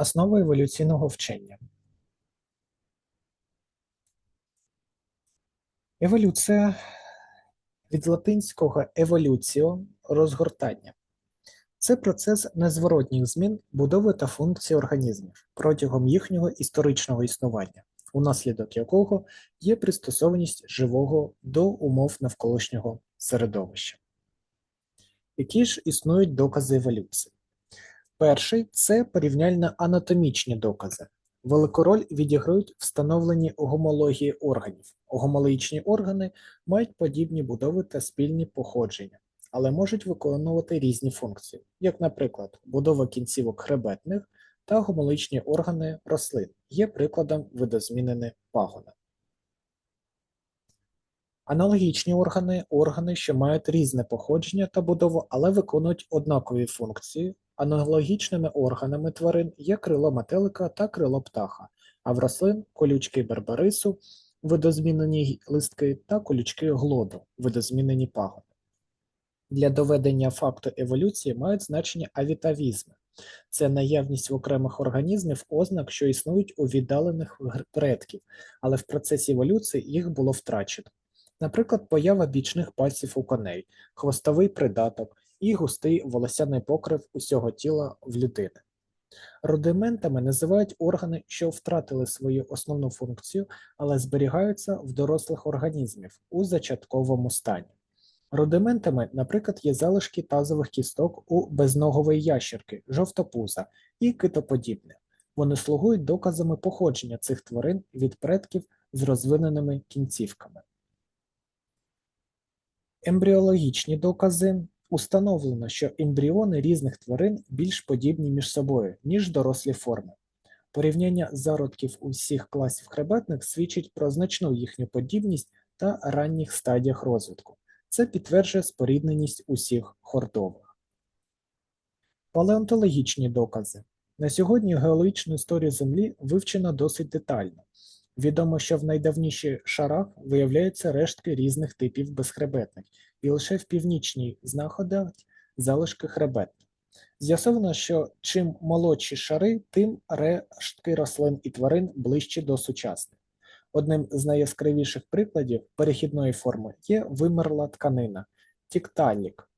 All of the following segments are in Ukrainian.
Основи еволюційного вчення. Еволюція від латинського еволюціо розгортання. Це процес незворотніх змін будови та функції організмів протягом їхнього історичного існування, унаслідок якого є пристосованість живого до умов навколишнього середовища. Які ж існують докази еволюції? Перший це порівняльно-анатомічні докази. Велику роль відіграють встановлені гомології органів. Гомологічні органи мають подібні будови та спільні походження, але можуть виконувати різні функції, як, наприклад, будова кінцівок хребетних та гомологічні органи рослин є прикладом видозмінені пагона. Аналогічні органи органи, що мають різне походження та будову, але виконують однакові функції. Аналогічними органами тварин є крило метелика та крило птаха, а в рослин колючки берберису, видозмінені листки та колючки глоду, видозмінені пагони. Для доведення факту еволюції мають значення авітавізми. Це наявність в окремих організмів ознак, що існують у віддалених предків, але в процесі еволюції їх було втрачено. Наприклад, поява бічних пальців у коней, хвостовий придаток і густий волосяний покрив усього тіла в людини. Рудиментами називають органи, що втратили свою основну функцію, але зберігаються в дорослих організмів у зачатковому стані. Рудиментами, наприклад, є залишки тазових кісток у безногової ящерки, жовтопуза і китоподібних. Вони слугують доказами походження цих тварин від предків з розвиненими кінцівками. Ембріологічні докази установлено, що ембріони різних тварин більш подібні між собою, ніж дорослі форми. Порівняння зародків усіх класів хребетних свідчить про значну їхню подібність та ранніх стадіях розвитку. Це підтверджує спорідненість усіх хордових. Палеонтологічні докази. На сьогодні геологічну історію Землі вивчено досить детально. Відомо, що в найдавніших шарах виявляються рештки різних типів безхребетних, і лише в північній знаходять залишки хребетних. З'ясовано, що чим молодші шари, тим рештки рослин і тварин ближчі до сучасних. Одним з найяскравіших прикладів перехідної форми є вимерла тканина тікталік.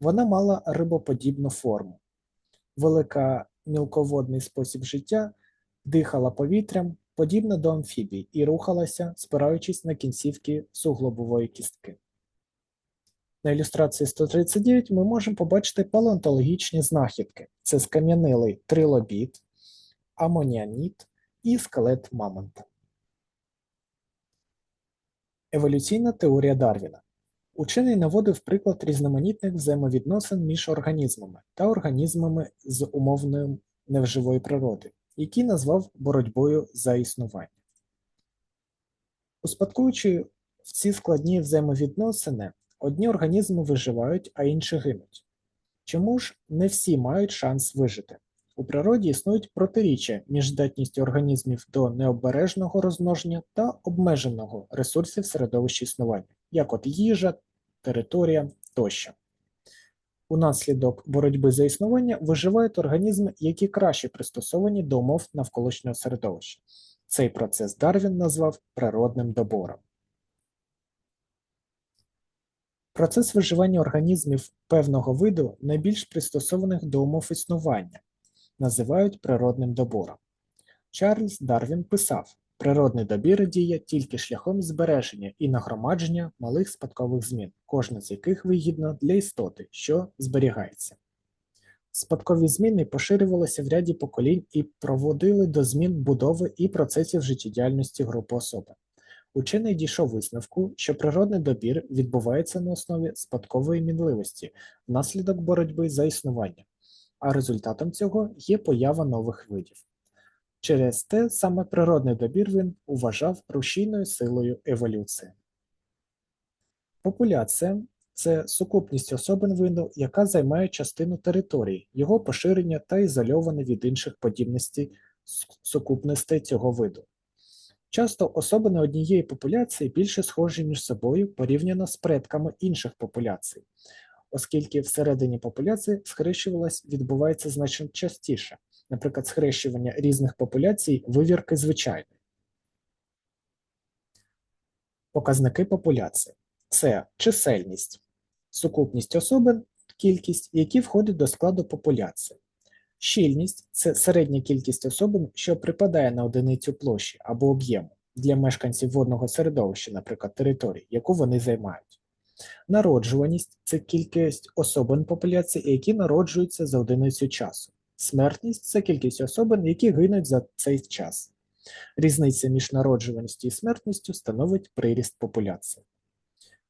Вона мала рибоподібну форму. Велика мілководний спосіб життя дихала повітрям, подібна до амфібій, і рухалася, спираючись на кінцівки суглобової кістки. На ілюстрації 139 ми можемо побачити палеонтологічні знахідки: це скам'янилий трилобіт, амоніаніт і скелет мамонта. Еволюційна теорія Дарвіна. Учений наводив приклад різноманітних взаємовідносин між організмами та організмами з умовною невживої природи, які назвав боротьбою за існування. Успадкуючи в ці складні взаємовідносини, одні організми виживають, а інші гинуть. Чому ж не всі мають шанс вижити? У природі існують протиріччя між здатністю організмів до необережного розмноження та обмеженого ресурсів середовища існування, як от їжа, територія тощо. Унаслідок боротьби за існування виживають організми, які краще пристосовані до умов навколишнього середовища. Цей процес Дарвін назвав природним добором. Процес виживання організмів певного виду найбільш пристосованих до умов існування називають природним добором. Чарльз Дарвін писав: природний добір діє тільки шляхом збереження і нагромадження малих спадкових змін, кожна з яких вигідна для істоти, що зберігається. Спадкові зміни поширювалися в ряді поколінь і проводили до змін будови і процесів життєдіяльності групи особи. Учений дійшов висновку, що природний добір відбувається на основі спадкової мінливості внаслідок боротьби за існування, а результатом цього є поява нових видів. Через те саме природний добір він вважав рушійною силою еволюції. Популяція це сукупність особин виду, яка займає частину території, його поширення та ізольоване від інших подібностей сукупностей цього виду. Часто особини однієї популяції більше схожі між собою порівняно з предками інших популяцій, оскільки всередині популяції схрещувалась відбувається значно частіше, наприклад, схрещування різних популяцій вивірки звичайної. Показники популяції це чисельність, сукупність особин, кількість, які входять до складу популяції. Щільність це середня кількість особин, що припадає на одиницю площі або об'єму для мешканців водного середовища, наприклад, території, яку вони займають. Народжуваність це кількість особин популяції, які народжуються за одиницю часу. Смертність це кількість особин, які гинуть за цей час. Різниця між народжуваністю і смертністю становить приріст популяції.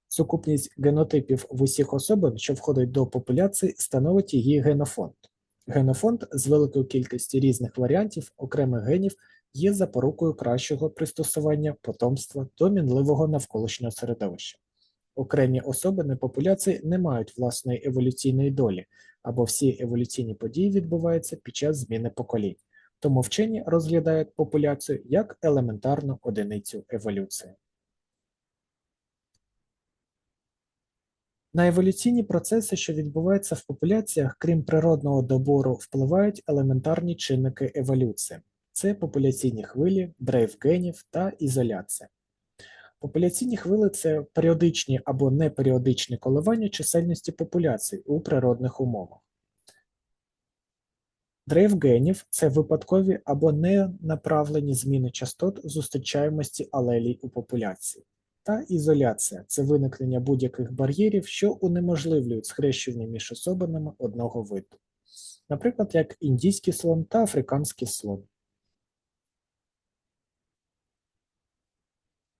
Сукупність генотипів в усіх особин, що входять до популяції, становить її генофонд. Генофонд з великою кількістю різних варіантів окремих генів є запорукою кращого пристосування потомства до мінливого навколишнього середовища. Окремі особини популяції не мають власної еволюційної долі, або всі еволюційні події відбуваються під час зміни поколінь, тому вчені розглядають популяцію як елементарну одиницю еволюції. На еволюційні процеси, що відбуваються в популяціях, крім природного добору, впливають елементарні чинники еволюції це популяційні хвилі, дрейф генів та ізоляція. Популяційні хвили це періодичні або неперіодичні коливання чисельності популяцій у природних умовах. Дрейф генів це випадкові або ненаправлені зміни частот зустрічаємості алелій у популяції. Та ізоляція це виникнення будь-яких бар'єрів, що унеможливлюють схрещування між особинами одного виду, наприклад, як індійський слон та африканський слон.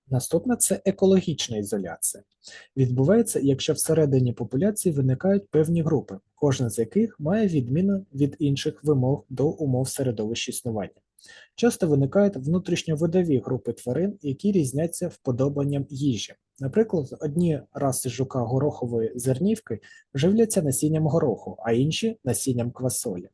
Наступна це екологічна ізоляція. Відбувається, якщо всередині популяції виникають певні групи, кожна з яких має відміну від інших вимог до умов середовища існування. Часто виникають внутрішньовидові групи тварин, які різняться вподобанням їжі. Наприклад, одні раси жука горохової зернівки живляться насінням гороху, а інші насінням квасолі.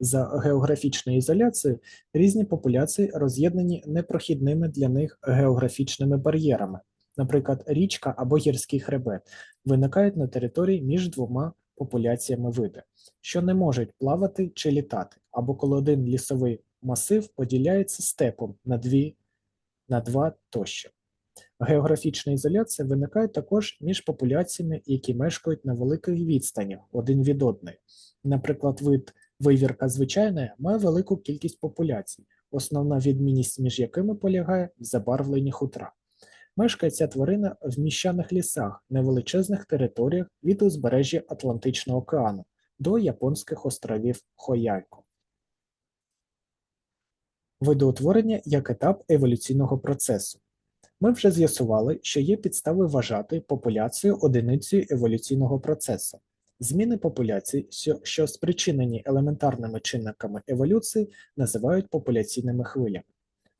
За географічною ізоляцією різні популяції роз'єднані непрохідними для них географічними бар'єрами, наприклад, річка або гірський хребет, виникають на території між двома популяціями види, що не можуть плавати чи літати, або коли один лісовий масив поділяється степом на дві на два тощо. Географічна ізоляція виникає також між популяціями, які мешкають на великих відстанях один від одної. Наприклад, вид вивірка звичайна має велику кількість популяцій, основна відмінність між якими полягає в забарвленні хутра. Мешкає ця тварина в міщаних лісах, невеличезних територіях від узбережжя Атлантичного океану до японських островів Хояйко. Видоутворення як етап еволюційного процесу. Ми вже з'ясували, що є підстави вважати популяцію одиницею еволюційного процесу. Зміни популяцій, що спричинені елементарними чинниками еволюції, називають популяційними хвилями.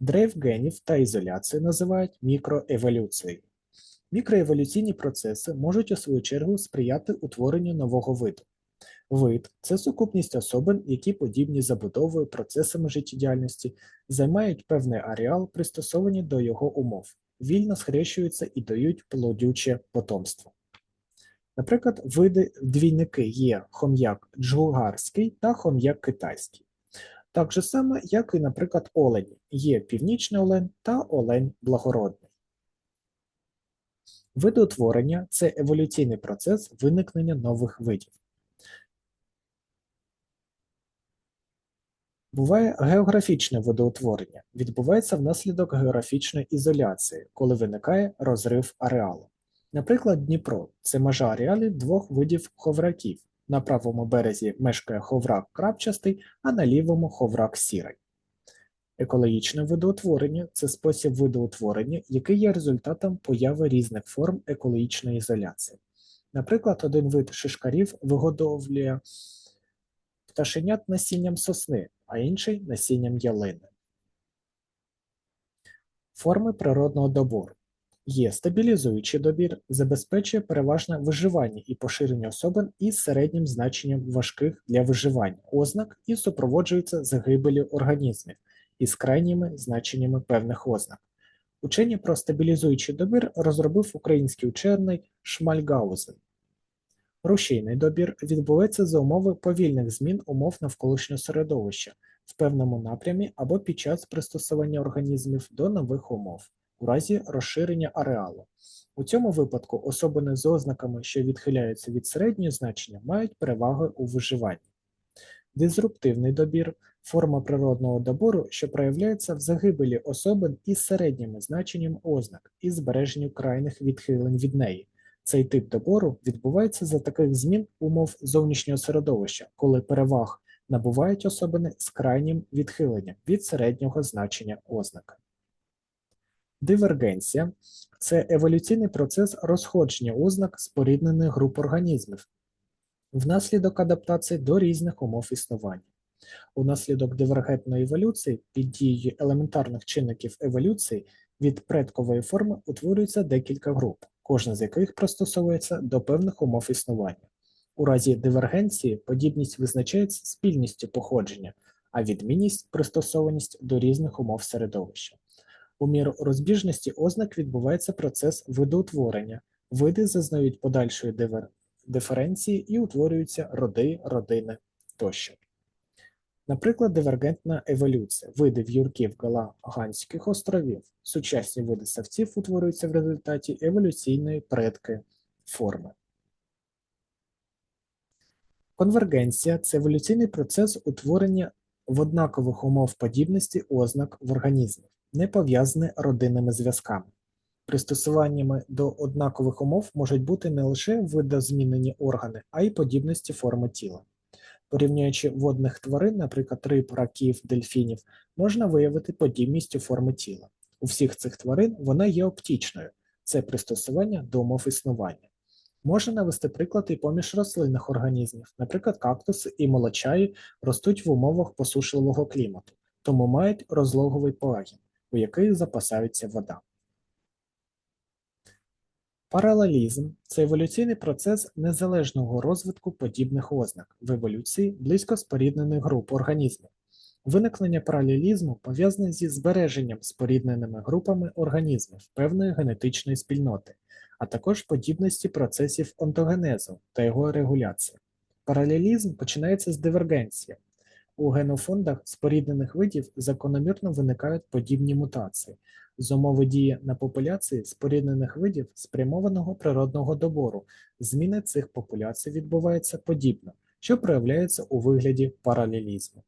Дрейф генів та ізоляцію називають мікроеволюцією. Мікроеволюційні процеси можуть у свою чергу сприяти утворенню нового виду. Вид це сукупність особин, які подібні забудовою процесами життєдіяльності, займають певний ареал, пристосовані до його умов, вільно схрещуються і дають плодюче потомство. Наприклад, види двійники є хом'як джугарський та хом'як китайський. Так же само, як і, наприклад, олені є північний олень та олень благородний. Видоутворення це еволюційний процес виникнення нових видів. Буває географічне видоутворення, відбувається внаслідок географічної ізоляції, коли виникає розрив ареалу. Наприклад, Дніпро це межа ареалів двох видів ховраків. На правому березі мешкає ховрак крапчастий, а на лівому ховрак сірий. Екологічне видоутворення це спосіб видоутворення, який є результатом появи різних форм екологічної ізоляції. Наприклад, один вид шишкарів вигодовлює пташенят насінням сосни, а інший насінням ялини. Форми природного добору Є стабілізуючий добір, забезпечує переважне виживання і поширення особин із середнім значенням важких для виживання ознак і супроводжується загибелю організмів із крайніми значеннями певних ознак. Учені про стабілізуючий добір розробив український учений Шмальгаузен. Рушійний добір відбувається за умови повільних змін умов навколишнього середовища, в певному напрямі або під час пристосування організмів до нових умов у разі розширення ареалу. У цьому випадку особини з ознаками, що відхиляються від середнього значення, мають переваги у виживанні. Дизруптивний добір форма природного добору, що проявляється в загибелі особин із середніми значенням ознак і збереженню крайних відхилень від неї. Цей тип добору відбувається за таких змін умов зовнішнього середовища, коли переваг набувають особини з крайнім відхиленням від середнього значення ознаки. Дивергенція це еволюційний процес розходження ознак споріднених груп організмів внаслідок адаптації до різних умов існування. Унаслідок дивергентної еволюції під дією елементарних чинників еволюції від предкової форми утворюється декілька груп, кожна з яких пристосовується до певних умов існування. У разі дивергенції подібність визначається спільністю походження, а відмінність пристосованість до різних умов середовища. У міру розбіжності ознак відбувається процес видоутворення, види зазнають подальшої дивер... диференції і утворюються роди, родини тощо. Наприклад, дивергентна еволюція. Види в'юрків Галаганських островів, сучасні види савців утворюються в результаті еволюційної предки форми. Конвергенція це еволюційний процес утворення в однакових умов подібності ознак в організмі, не пов'язаний родинними зв'язками. Пристосуваннями до однакових умов можуть бути не лише видозмінені органи, а й подібності форми тіла. Порівнюючи водних тварин, наприклад, риб, раків, дельфінів, можна виявити подібність у форми тіла. У всіх цих тварин вона є оптічною, це пристосування до умов існування. Можна навести приклад і поміж рослинних організмів, наприклад, кактуси і молочаї ростуть в умовах посушливого клімату, тому мають розлоговий пагін, у який запасається вода. Паралелізм це еволюційний процес незалежного розвитку подібних ознак в еволюції близько споріднених груп організмів. Виникнення паралелізму пов'язане зі збереженням спорідненими групами організмів певної генетичної спільноти, а також подібності процесів онтогенезу та його регуляції. Паралелізм починається з дивергенції. У генофондах споріднених видів закономірно виникають подібні мутації, з умови дії на популяції споріднених видів спрямованого природного добору. Зміни цих популяцій відбуваються подібно, що проявляється у вигляді паралелізму.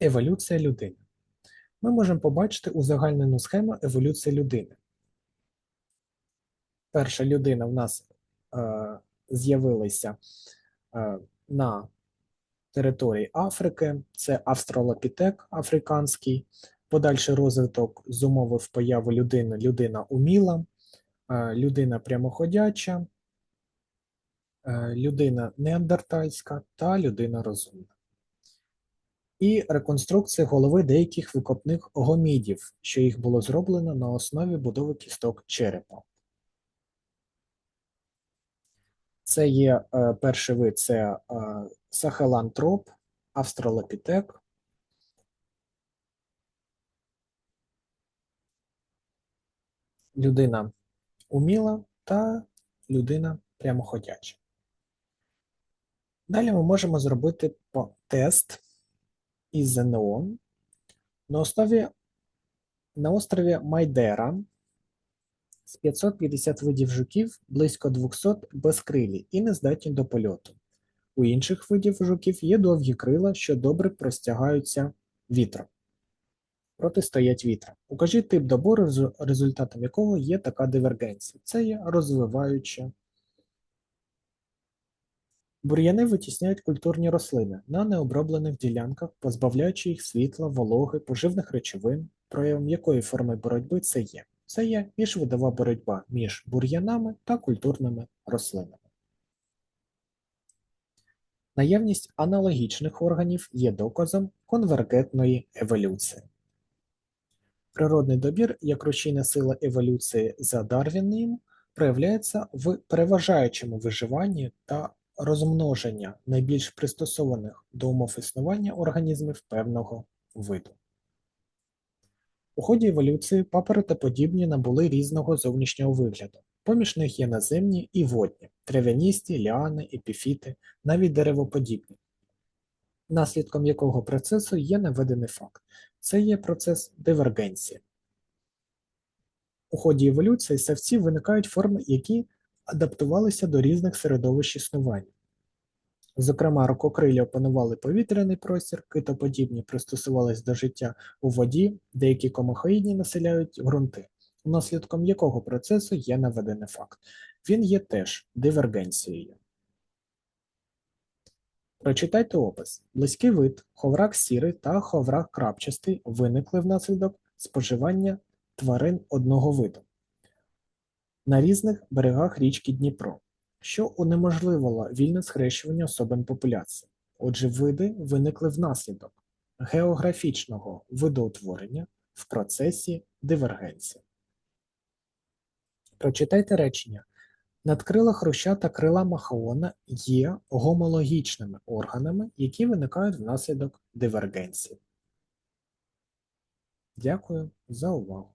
Еволюція людини. Ми можемо побачити узагальнену схему еволюції людини. Перша людина в нас е, з'явилася е, на території Африки, це австралопітек африканський, подальший розвиток зумовив появу людини, людина уміла, е, людина прямоходяча, е, людина неандертальська та людина розумна. І реконструкція голови деяких викопних гомідів, що їх було зроблено на основі будови кісток черепа. Це є е, перший вид це е, сахелантроп, австралопітек. Людина уміла та людина прямоходяча. Далі ми можемо зробити тест із ЗНО на основі на острові Майдера з 550 видів жуків близько 200 безкрилі і не здатні до польоту. У інших видів жуків є довгі крила, що добре простягаються вітром. Протистоять вітрам. Укажіть тип добору, результатом якого є така дивергенція. Це є розвиваюча. Бур'яни витісняють культурні рослини на необроблених ділянках, позбавляючи їх світла, вологи, поживних речовин, проявом якої форми боротьби це є. Це є міжвидова боротьба між бур'янами та культурними рослинами. Наявність аналогічних органів є доказом конвергентної еволюції. Природний добір, як рушійна сила еволюції за Дарвінним, проявляється в переважаючому виживанні та розмноження найбільш пристосованих до умов існування організмів певного виду. У ході еволюції папоротоподібні набули різного зовнішнього вигляду. Поміж них є наземні і водні, трав'яністі, ліани, епіфіти, навіть деревоподібні. наслідком якого процесу є наведений факт. Це є процес дивергенції. У ході еволюції савці виникають форми, які адаптувалися до різних середовищ існування. Зокрема, рукокрилі опанували повітряний простір, китоподібні пристосувались до життя у воді, деякі комахоїдні населяють ґрунти, наслідком якого процесу є наведений факт. Він є теж дивергенцією. Прочитайте опис. Близький вид, ховрак сірий та ховрак крапчастий виникли внаслідок споживання тварин одного виду на різних берегах річки Дніпро, що унеможливило вільне схрещування особин популяції. Отже, види виникли внаслідок географічного видоутворення в процесі дивергенції. Прочитайте речення. Надкрила хруща та крила махаона є гомологічними органами, які виникають внаслідок дивергенції. Дякую за увагу.